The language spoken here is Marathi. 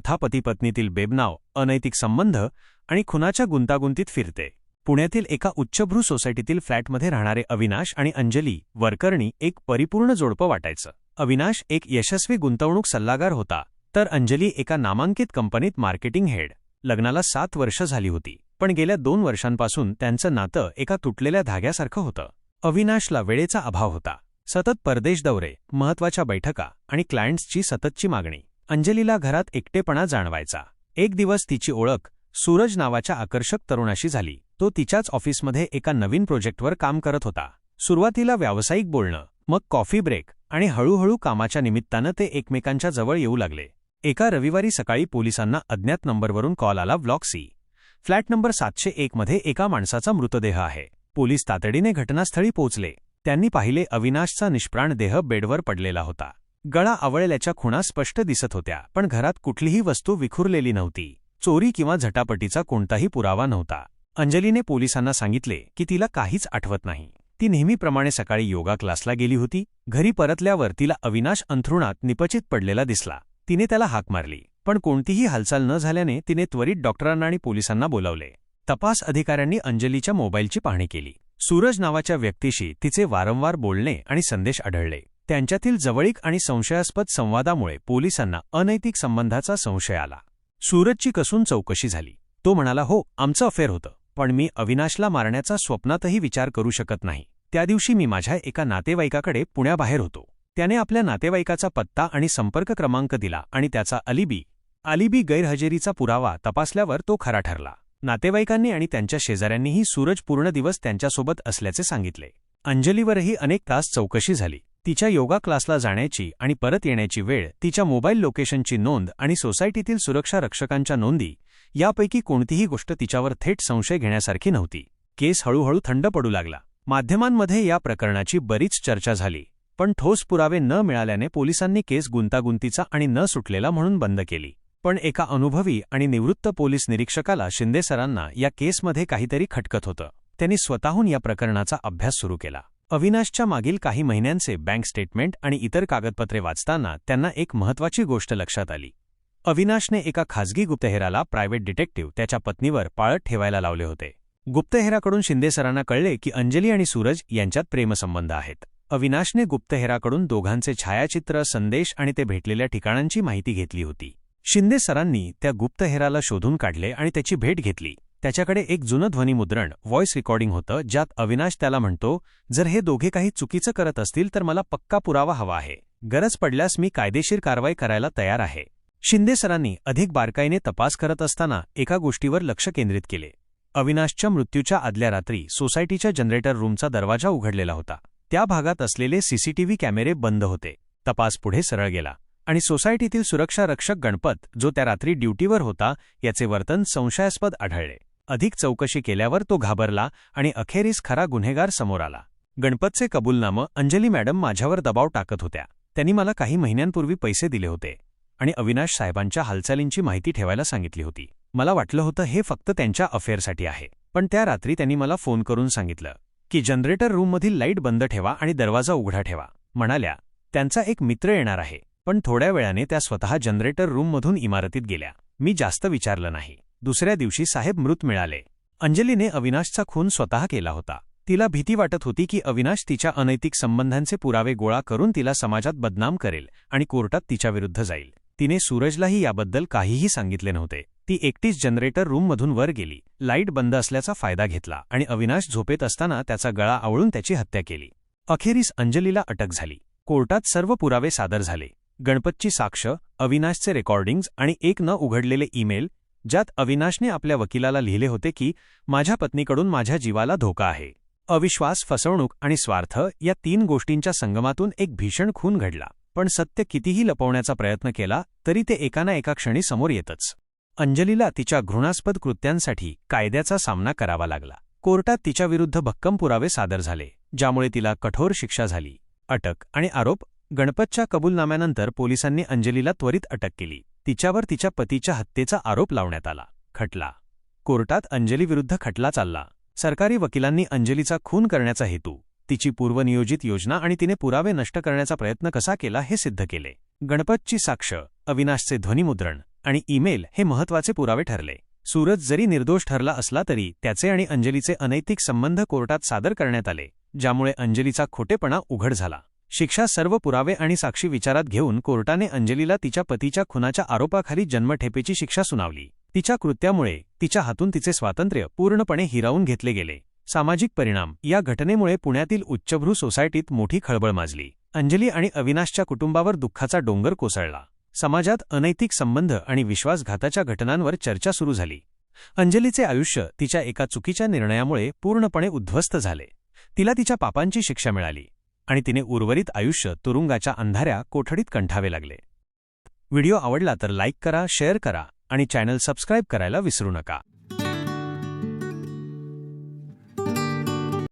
कथा पतीपत्नीतील बेबनाव अनैतिक संबंध आणि खुनाच्या गुंतागुंतीत फिरते. पुण्यातील एका उच्चभ्रू सोसायटीतील फ्लॅटमध्ये राहणारे अविनाश आणि अंजली वरकरणी एक परिपूर्ण जोडपं वाटायचं. अविनाश एक यशस्वी गुंतवणूक सल्लागार होता तर अंजली एका नामांकित कंपनीत मार्केटिंग हेड. लग्नाला सात वर्ष झाली होती पण गेल्या दोन वर्षांपासून त्यांचं नातं एका तुटलेल्या धाग्यासारखं होतं. अविनाशला वेळेचा अभाव होता. सतत परदेश दौरे महत्त्वाच्या बैठका आणि क्लायंट्सची सततची मागणी. अंजलीला घरात एकटेपणा जाणवायचा. एक दिवस तिची ओळख सूरज नावाच्या आकर्षक तरुणाशी झाली. तो तिच्याच ऑफिसमध्ये एका नवीन प्रोजेक्टवर काम करत होता. सुरुवातीला व्यावसायिक बोलणं मग कॉफी ब्रेक आणि हळूहळू कामाच्या निमित्तानं ते एकमेकांच्या जवळ येऊ लागले. एका रविवारी सकाळी पोलिसांना अज्ञात नंबरवरून कॉल आला ब्लॉक सी. फ्लॅट नंबर सातशे एकमध्ये एका माणसाचा मृतदेह आहे. पोलीस तातडीने घटनास्थळी पोहोचले. त्यांनी पाहिले अविनाशचा निष्प्राण देह बेडवर पडलेला होता. गळा आवळल्याच्या खुणा स्पष्ट दिसत होत्या पण घरात कुठलीही वस्तू विखुरलेली नव्हती. चोरी किंवा झटापटीचा कोणताही पुरावा नव्हता. अंजलीने पोलिसांना सांगितले की तिला काहीच आठवत नाही. ती नेहमीप्रमाणे सकाळी योगा क्लासला गेली होती. घरी परतल्यावर तिला अविनाश अंथरुणात निपचित पडलेला दिसला. तिने त्याला हाक मारली पण कोणतीही हालचाल न झाल्याने तिने त्वरित डॉक्टरांना आणि पोलिसांना बोलावले. तपास अधिकाऱ्यांनी अंजलीच्या मोबाईलची पाहणी केली. सूरज नावाच्या व्यक्तीशी तिचे वारंवार बोलणे आणि संदेश आढळले. त्यांच्यातील जवळीक आणि संशयास्पद संवादामुळे पोलिसांना अनैतिक संबंधाचा संशय आला. सूरजची कसून चौकशी झाली. तो म्हणाला हो आमचं अफेअर होतं पण मी अविनाशला मारण्याचा स्वप्नातही विचार करू शकत नाही. त्या दिवशी मी माझ्या एका नातेवाईकाकडे पुण्याबाहेर होतो. त्याने आपल्या नातेवाईकाचा पत्ता आणि संपर्क क्रमांक दिला आणि त्याचा अलिबी अलिबी गैरहजेरीचा पुरावा तपासल्यावर तो खरा ठरला. नातेवाईकांनी आणि त्यांच्या शेजाऱ्यांनीही सूरज पूर्ण दिवस त्यांच्यासोबत असल्याचे सांगितले. अंजलीवरही अनेक तास चौकशी झाली. तिच्या योगा क्लासला जाण्याची आणि परत येण्याची वेळ तिच्या मोबाईल लोकेशनची नोंद आणि सोसायटीतील सुरक्षा रक्षकांच्या नोंदी यापैकी कोणतीही गोष्ट तिच्यावर थेट संशय घेण्यासारखी नव्हती. केस हळूहळू थंड पडू लागला. माध्यमांमध्ये या प्रकरणाची बरीच चर्चा झाली पण ठोस पुरावे न मिळाल्याने पोलिसांनी केस गुंतागुंतीचा आणि न सुटलेला म्हणून बंद केली. पण एका अनुभवी आणि निवृत्त पोलीस निरीक्षकाला शिंदे सरांना या केसमध्ये काहीतरी खटकत होतं. त्यांनी स्वतःहून या प्रकरणाचा अभ्यास सुरू केला. अविनाशच्या मागील काही महिन्यांचे बँक स्टेटमेंट आणि इतर कागदपत्रे वाचताना त्यांना एक महत्वाची गोष्ट लक्षात आली. अविनाशने एका खाजगी गुप्तहेराला प्रायव्हेट डिटेक्टिव्ह त्याच्या पत्नीवर पाळत ठेवायला लावले होते. गुप्तहेराकडून शिंदे सरांना कळले की अंजली आणि सूरज यांच्यात प्रेमसंबंध आहेत. अविनाशने गुप्तहेराकडून दोघांचे छायाचित्र संदेश आणि ते भेटलेल्या ठिकाणांची माहिती घेतली होती. शिंदे सरांनी त्या गुप्तहेराला शोधून काढले आणि त्याची भेट घेतली. त्याच्याकडे एक जुनं ध्वनीमुद्रण व्हॉइस रेकॉर्डिंग होतं ज्यात अविनाश त्याला म्हणतो जर हे दोघे काही चुकीचं करत असतील तर मला पक्का पुरावा हवा आहे. गरज पडल्यास मी कायदेशीर कारवाई करायला तयार आहे. शिंदे सरांनी अधिक बारकाईने तपास करत असताना एका गोष्टीवर लक्ष केंद्रित केले. अविनाशच्या मृत्यूच्या आदल्या रात्री सोसायटीच्या जनरेटर रूमचा दरवाजा उघडलेला होता. त्या भागात असलेले सीसीटीव्ही कॅमेरे बंद होते. तपास पुढे सरळ गेला आणि सोसायटीतील सुरक्षा रक्षक गणपत जो त्या रात्री ड्युटीवर होता याचे वर्तन संशयास्पद आढळले. अधिक चौकशी केल्यावर तो घाबरला आणि अखेरीस खरा गुन्हेगार समोर आला. गणपतचे कबूलनामं अंजली मॅडम माझ्यावर दबाव टाकत होत्या. त्यांनी मला काही महिन्यांपूर्वी पैसे दिले होते आणि अविनाश साहेबांच्या हालचालींची माहिती ठेवायला सांगितली होती. मला वाटलं होतं हे फक्त त्यांच्या अफेअरसाठी आहे. पण त्या रात्री त्यांनी मला फोन करून सांगितलं की जनरेटर रूममधील लाइट बंद ठेवा आणि दरवाजा उघडा ठेवा. म्हणाल्या त्यांचा एक मित्र येणार आहे पण थोड्या वेळाने त्या स्वतः जनरेटर रूममधून इमारतीत गेल्या. मी जास्त विचारलं नाही. दुसऱ्या दिवशी साहेब मृत मिळाले. अंजलीने अविनाशचा खून स्वतः केला होता. तिला भीती वाटत होती की अविनाश तिच्या अनैतिक संबंधांचे पुरावे गोळा करून तिला समाजात बदनाम करेल आणि कोर्टात तिच्याविरुद्ध जाईल. तिने सूरजलाही याबद्दल काहीही सांगितले नव्हते. ती एकटीच जनरेटर रूममधून वर गेली. लाइट बंद असल्याचा फायदा घेतला आणि अविनाश झोपेत असताना त्याचा गळा आवळून त्याची हत्या केली. अखेरीस अंजलीला अटक झाली. कोर्टात सर्व पुरावे सादर झाले. गणपतची साक्ष अविनाशचे रेकॉर्डिंग्ज आणि एक न उघडलेले ईमेल ज्यात अविनाशने आपल्या वकिलाला लिहिले होते की माझ्या पत्नीकडून माझ्या जीवाला धोका आहे. अविश्वास फसवणूक आणि स्वार्थ या तीन गोष्टींच्या संगमातून एक भीषण खून घडला. पण सत्य कितीही लपवण्याचा प्रयत्न केला तरी ते एकाना एका क्षणी समोर येतच. अंजलीला तिच्या घृणास्पद कृत्यांसाठी कायद्याचा सामना करावा लागला. कोर्टात तिच्याविरुद्ध भक्कम पुरावे सादर झाले ज्यामुळे तिला कठोर शिक्षा झाली. अटक आणि आरोप गणपतच्या कबूलनाम्यानंतर पोलिसांनी अंजलीला त्वरित अटक केली. तिच्यावर तिच्या पतीच्या हत्येचा आरोप लावण्यात आला. खटला. कोर्टात अंजलीविरुद्ध खटला चालला. सरकारी वकिलांनी अंजलीचा खून करण्याचा हेतू तिची पूर्वनियोजित योजना आणि तिने पुरावे नष्ट करण्याचा प्रयत्न कसा केला हे सिद्ध केले. गणपतची साक्ष अविनाशचे ध्वनिमुद्रण आणि ईमेल हे महत्त्वाचे पुरावे ठरले. सूरज जरी निर्दोष ठरला असला तरी त्याचे आणि अंजलीचे अनैतिक संबंध कोर्टात सादर करण्यात आले ज्यामुळे अंजलीचा खोटेपणा उघड झाला. शिक्षा सर्व पुरावे आणि साक्षी विचारात घेऊन कोर्टाने अंजलीला तिच्या पतीच्या खुनाच्या आरोपाखाली जन्मठेपेची शिक्षा सुनावली. तिच्या कृत्यामुळे तिच्या हातून तिचे स्वातंत्र्य पूर्णपणे हिरावून घेतले गेले. सामाजिक परिणाम या घटनेमुळे पुण्यातील उच्चभ्रू सोसायटीत मोठी खळबळ माजली. अंजली आणि अविनाशच्या कुटुंबावर दुःखाचा डोंगर कोसळला. समाजात अनैतिक संबंध आणि विश्वासघाताच्या घटनांवर चर्चा सुरू झाली. अंजलीचे आयुष्य तिच्या एका चुकीच्या निर्णयामुळे पूर्णपणे उद्ध्वस्त झाले. तिला तिच्या पापांची शिक्षा मिळाली. आणि तिने उर्वरित आयुष्य तुरुंगाच्या अंधाऱ्या कोठडीत कंठावे लागले. व्हिडिओ आवडला तर लाईक करा शेअर करा आणि चॅनल सबस्क्राईब करायला विसरू नका.